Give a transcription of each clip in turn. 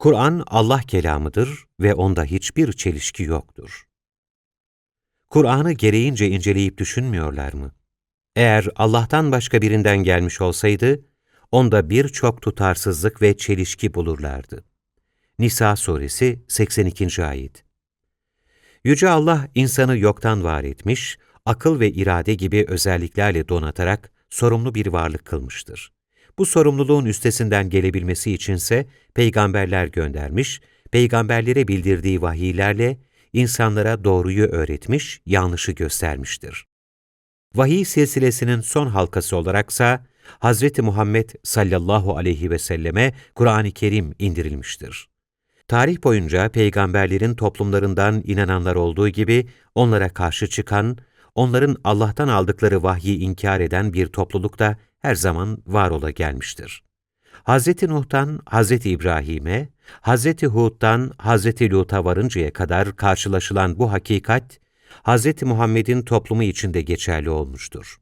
Kur'an Allah kelamıdır ve onda hiçbir çelişki yoktur. Kur'an'ı gereğince inceleyip düşünmüyorlar mı? Eğer Allah'tan başka birinden gelmiş olsaydı, onda birçok tutarsızlık ve çelişki bulurlardı. Nisa Suresi 82. Ayet Yüce Allah insanı yoktan var etmiş, akıl ve irade gibi özelliklerle donatarak sorumlu bir varlık kılmıştır. Bu sorumluluğun üstesinden gelebilmesi içinse peygamberler göndermiş, peygamberlere bildirdiği vahiylerle insanlara doğruyu öğretmiş, yanlışı göstermiştir. Vahiy silsilesinin son halkası olaraksa Hz. Muhammed sallallahu aleyhi ve selleme Kur'an-ı Kerim indirilmiştir. Tarih boyunca peygamberlerin toplumlarından inananlar olduğu gibi onlara karşı çıkan, onların Allah'tan aldıkları vahyi inkar eden bir topluluk da her zaman var ola gelmiştir. Hz. Nuh'tan Hz. İbrahim'e, Hz. Hud'dan Hz. Lut'a varıncaya kadar karşılaşılan bu hakikat, Hz. Muhammed'in toplumu içinde geçerli olmuştur.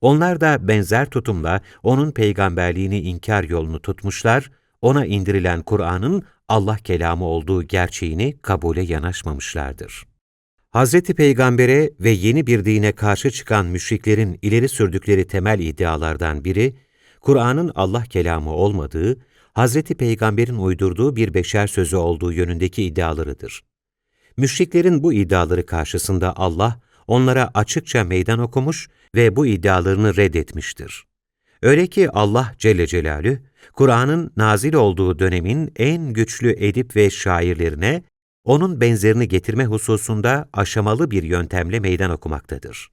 Onlar da benzer tutumla onun peygamberliğini inkar yolunu tutmuşlar, ona indirilen Kur'an'ın Allah kelamı olduğu gerçeğini kabule yanaşmamışlardır. Hz. Peygamber'e ve yeni bir dine karşı çıkan müşriklerin ileri sürdükleri temel iddialardan biri, Kur'an'ın Allah kelamı olmadığı, Hz. Peygamber'in uydurduğu bir beşer sözü olduğu yönündeki iddialarıdır. Müşriklerin bu iddiaları karşısında Allah, onlara açıkça meydan okumuş ve bu iddialarını reddetmiştir. Öyle ki Allah Celle Celalü, Kur'an'ın nazil olduğu dönemin en güçlü edip ve şairlerine, onun benzerini getirme hususunda aşamalı bir yöntemle meydan okumaktadır.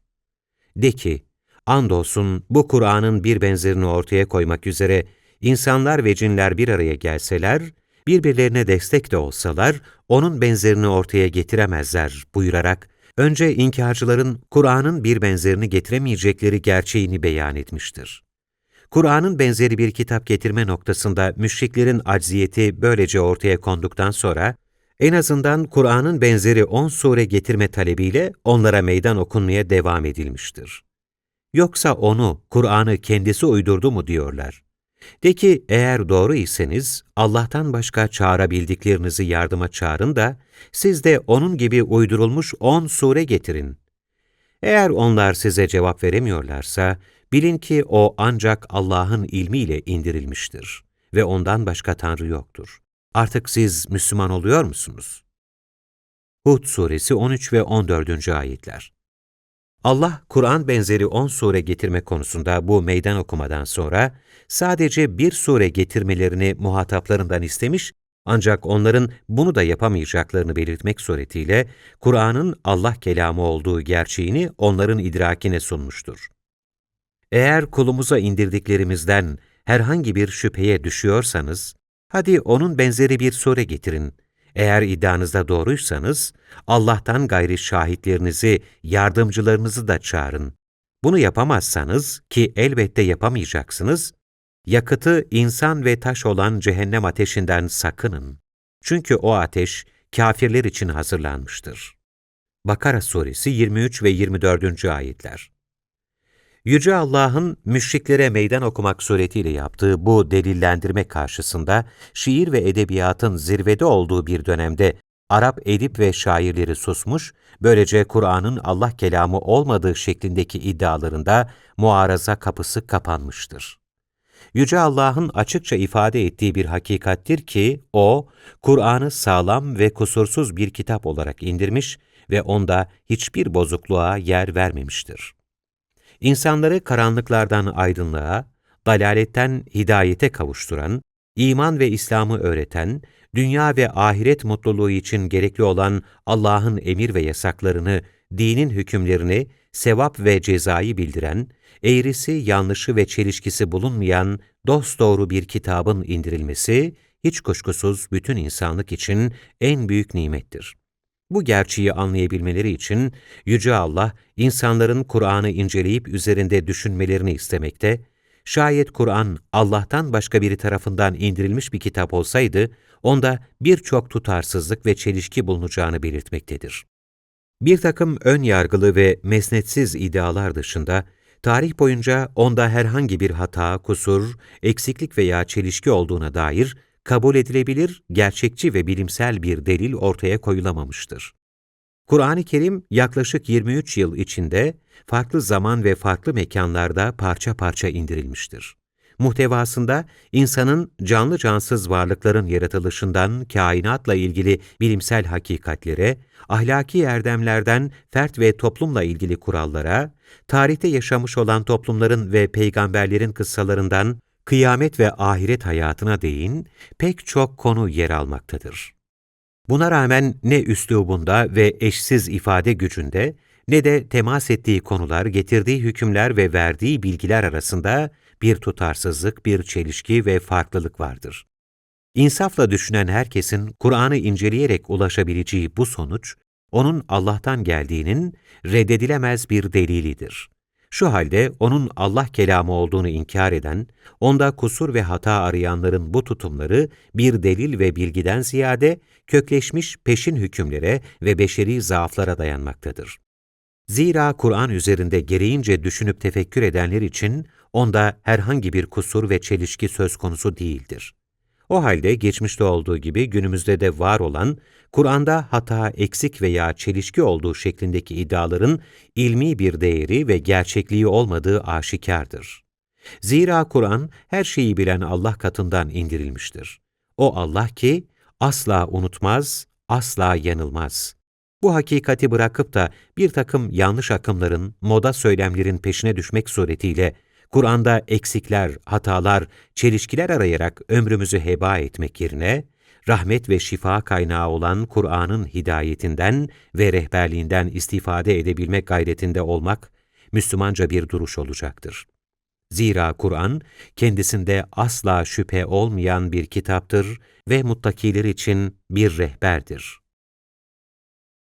De ki, andolsun bu Kur'an'ın bir benzerini ortaya koymak üzere insanlar ve cinler bir araya gelseler, birbirlerine destek de olsalar, onun benzerini ortaya getiremezler buyurarak, önce inkarcıların Kur'an'ın bir benzerini getiremeyecekleri gerçeğini beyan etmiştir. Kur'an'ın benzeri bir kitap getirme noktasında müşriklerin acziyeti böylece ortaya konduktan sonra, en azından Kur'an'ın benzeri on sure getirme talebiyle onlara meydan okunmaya devam edilmiştir. Yoksa onu, Kur'an'ı kendisi uydurdu mu diyorlar. De ki eğer doğru iseniz Allah'tan başka çağırabildiklerinizi yardıma çağırın da siz de onun gibi uydurulmuş on sure getirin. Eğer onlar size cevap veremiyorlarsa bilin ki o ancak Allah'ın ilmiyle indirilmiştir ve ondan başka Tanrı yoktur. Artık siz Müslüman oluyor musunuz? Hud suresi 13 ve 14. ayetler Allah, Kur'an benzeri 10 sure getirme konusunda bu meydan okumadan sonra sadece bir sure getirmelerini muhataplarından istemiş ancak onların bunu da yapamayacaklarını belirtmek suretiyle Kur'an'ın Allah kelamı olduğu gerçeğini onların idrakine sunmuştur. Eğer kulumuza indirdiklerimizden herhangi bir şüpheye düşüyorsanız, hadi onun benzeri bir sure getirin. Eğer iddianızda doğruysanız, Allah'tan gayri şahitlerinizi, yardımcılarınızı da çağırın. Bunu yapamazsanız, ki elbette yapamayacaksınız, yakıtı insan ve taş olan cehennem ateşinden sakının. Çünkü o ateş, kafirler için hazırlanmıştır. Bakara Suresi 23 ve 24. ayetler Yüce Allah'ın müşriklere meydan okumak suretiyle yaptığı bu delillendirme karşısında, şiir ve edebiyatın zirvede olduğu bir dönemde Arap edip ve şairleri susmuş, böylece Kur'an'ın Allah kelamı olmadığı şeklindeki iddialarında muaraza kapısı kapanmıştır. Yüce Allah'ın açıkça ifade ettiği bir hakikattir ki, O, Kur'an'ı sağlam ve kusursuz bir kitap olarak indirmiş ve onda hiçbir bozukluğa yer vermemiştir. İnsanları karanlıklardan aydınlığa, dalaletten hidayete kavuşturan, iman ve İslam'ı öğreten, dünya ve ahiret mutluluğu için gerekli olan Allah'ın emir ve yasaklarını, dinin hükümlerini, sevap ve cezayı bildiren, eğrisi, yanlışı ve çelişkisi bulunmayan dosdoğru bir kitabın indirilmesi, hiç kuşkusuz bütün insanlık için en büyük nimettir. Bu gerçeği anlayabilmeleri için Yüce Allah, insanların Kur'an'ı inceleyip üzerinde düşünmelerini istemekte, şayet Kur'an Allah'tan başka biri tarafından indirilmiş bir kitap olsaydı, onda birçok tutarsızlık ve çelişki bulunacağını belirtmektedir. Bir takım ön yargılı ve mesnetsiz iddialar dışında, tarih boyunca onda herhangi bir hata, kusur, eksiklik veya çelişki olduğuna dair kabul edilebilir, gerçekçi ve bilimsel bir delil ortaya koyulamamıştır. Kur'an-ı Kerim yaklaşık 23 yıl içinde farklı zaman ve farklı mekanlarda parça parça indirilmiştir. Muhtevasında insanın canlı cansız varlıkların yaratılışından kainatla ilgili bilimsel hakikatlere, ahlaki erdemlerden fert ve toplumla ilgili kurallara, tarihte yaşamış olan toplumların ve peygamberlerin kıssalarından kıyamet ve ahiret hayatına değin pek çok konu yer almaktadır. Buna rağmen ne üslubunda ve eşsiz ifade gücünde ne de temas ettiği konular, getirdiği hükümler ve verdiği bilgiler arasında bir tutarsızlık, bir çelişki ve farklılık vardır. İnsafla düşünen herkesin Kur'an'ı inceleyerek ulaşabileceği bu sonuç, onun Allah'tan geldiğinin reddedilemez bir delilidir. Şu halde onun Allah kelamı olduğunu inkar eden, onda kusur ve hata arayanların bu tutumları bir delil ve bilgiden ziyade kökleşmiş peşin hükümlere ve beşeri zaaflara dayanmaktadır. Zira Kur'an üzerinde gereğince düşünüp tefekkür edenler için onda herhangi bir kusur ve çelişki söz konusu değildir. O halde geçmişte olduğu gibi günümüzde de var olan, Kur'an'da hata, eksik veya çelişki olduğu şeklindeki iddiaların ilmi bir değeri ve gerçekliği olmadığı aşikardır. Zira Kur'an her şeyi bilen Allah katından indirilmiştir. O Allah ki asla unutmaz, asla yanılmaz. Bu hakikati bırakıp da bir takım yanlış akımların, moda söylemlerin peşine düşmek suretiyle Kur'an'da eksikler, hatalar, çelişkiler arayarak ömrümüzü heba etmek yerine, rahmet ve şifa kaynağı olan Kur'an'ın hidayetinden ve rehberliğinden istifade edebilmek gayretinde olmak, Müslümanca bir duruş olacaktır. Zira Kur'an, kendisinde asla şüphe olmayan bir kitaptır ve muttakiler için bir rehberdir.